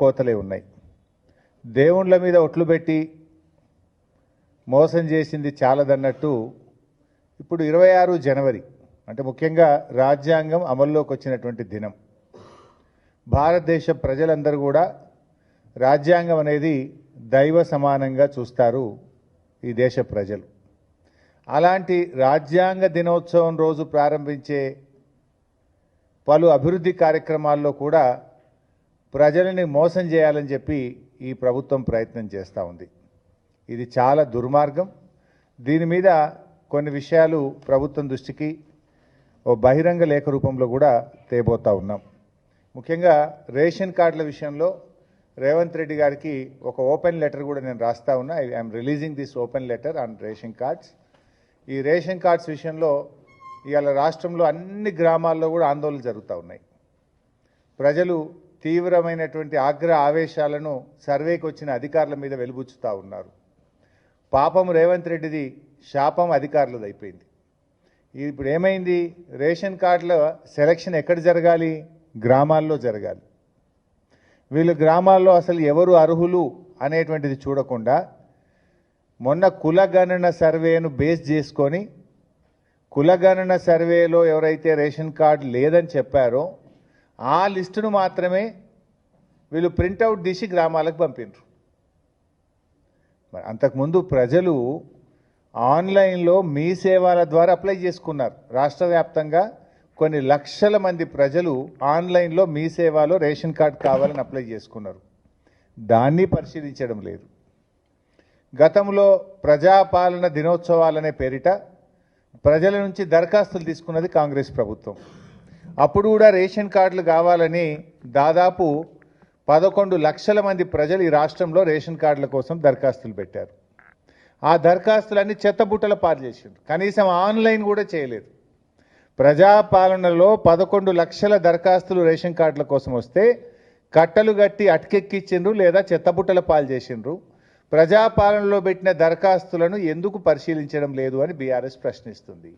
కోతలే ఉన్నాయి. దేవుళ్ళ మీద ఒట్లు పెట్టి మోసం చేసింది చాలదన్నట్టు ఇప్పుడు ఇరవై ఆరు జనవరి అంటే ముఖ్యంగా రాజ్యాంగం అమల్లోకి వచ్చినటువంటి దినం. భారతదేశ ప్రజలందరూ కూడా రాజ్యాంగం అనేది దైవ సమానంగా చూస్తారు ఈ దేశ ప్రజలు. అలాంటి రాజ్యాంగ దినోత్సవం రోజు ప్రారంభించే పలు అభివృద్ధి కార్యక్రమాల్లో కూడా ప్రజలని మోసం చేయాలని చెప్పి ఈ ప్రభుత్వం ప్రయత్నం చేస్తూ ఉంది. ఇది చాలా దుర్మార్గం. దీని మీద కొన్ని విషయాలు ప్రభుత్వం దృష్టికి ఓ బహిరంగ లేఖ రూపంలో కూడా తేబోతా ఉన్నాం. ముఖ్యంగా రేషన్ కార్డుల విషయంలో రేవంత్ రెడ్డి గారికి ఒక ఓపెన్ లెటర్ కూడా నేను రాస్తా ఉన్నా. I I'm releasing this open letter on ration cards. ఈ రేషన్ కార్డ్స్ విషయంలో ఇవాళ రాష్ట్రంలో అన్ని గ్రామాల్లో కూడా ఆందోళనలు జరుగుతూ ఉన్నాయి. ప్రజలు తీవ్రమైనటువంటి ఆగ్ర ఆవేశాలను సర్వేకి వచ్చిన అధికారుల మీద వెలుబుచ్చుతూ ఉన్నారు. పాపం రేవంత్ రెడ్డిది శాపం అధికారులది అయిపోయింది ఇప్పుడు ఏమైంది? రేషన్ కార్డుల సెలక్షన్ ఎక్కడ జరగాలి? గ్రామాల్లో జరగాలి. వీళ్ళు గ్రామాల్లో అసలు ఎవరు అర్హులు అనేటువంటిది చూడకుండా మొన్న కులగణన సర్వేను బేస్ చేసుకొని కులగణన సర్వేలో ఎవరైతే రేషన్ కార్డు లేదని చెప్పారో ఆ లిస్టును మాత్రమే వీళ్ళు ప్రింటౌట్ తీసి గ్రామాలకు పంపిండ్రు మరి అంతకుముందు ప్రజలు ఆన్లైన్లో మీ సేవల ద్వారా అప్లై చేసుకున్నారు. రాష్ట్ర వ్యాప్తంగా కొన్ని లక్షల మంది ప్రజలు ఆన్లైన్లో మీ సేవలో రేషన్ కార్డు కావాలని అప్లై చేసుకున్నారు. దాన్ని పరిశీలించడం లేదు. గతంలో ప్రజాపాలన దినోత్సవాలనే పేరిట ప్రజల నుంచి దరఖాస్తులు తీసుకున్నది కాంగ్రెస్ ప్రభుత్వం. అప్పుడు కూడా రేషన్ కార్డులు కావాలని దాదాపు పదకొండు లక్షల మంది ప్రజలు ఈ రాష్ట్రంలో రేషన్ కార్డుల కోసం దరఖాస్తులు పెట్టారు. ఆ దరఖాస్తులన్నీ చెత్తబుట్టల పాలు చేసిండ్రు. కనీసం ఆన్లైన్ కూడా చేయలేదు. ప్రజాపాలనలో పదకొండు లక్షల దరఖాస్తులు రేషన్ కార్డుల కోసం వస్తే కట్టలు గట్టి అటకెక్కిచ్చిండ్రు లేదా చెత్తబుట్టల పాలు చేసిండ్రు. ప్రజాపాలనలో పెట్టిన దరఖాస్తులను ఎందుకు పరిశీలించడం లేదు అని బీఆర్ఎస్ ప్రశ్నిస్తుంది.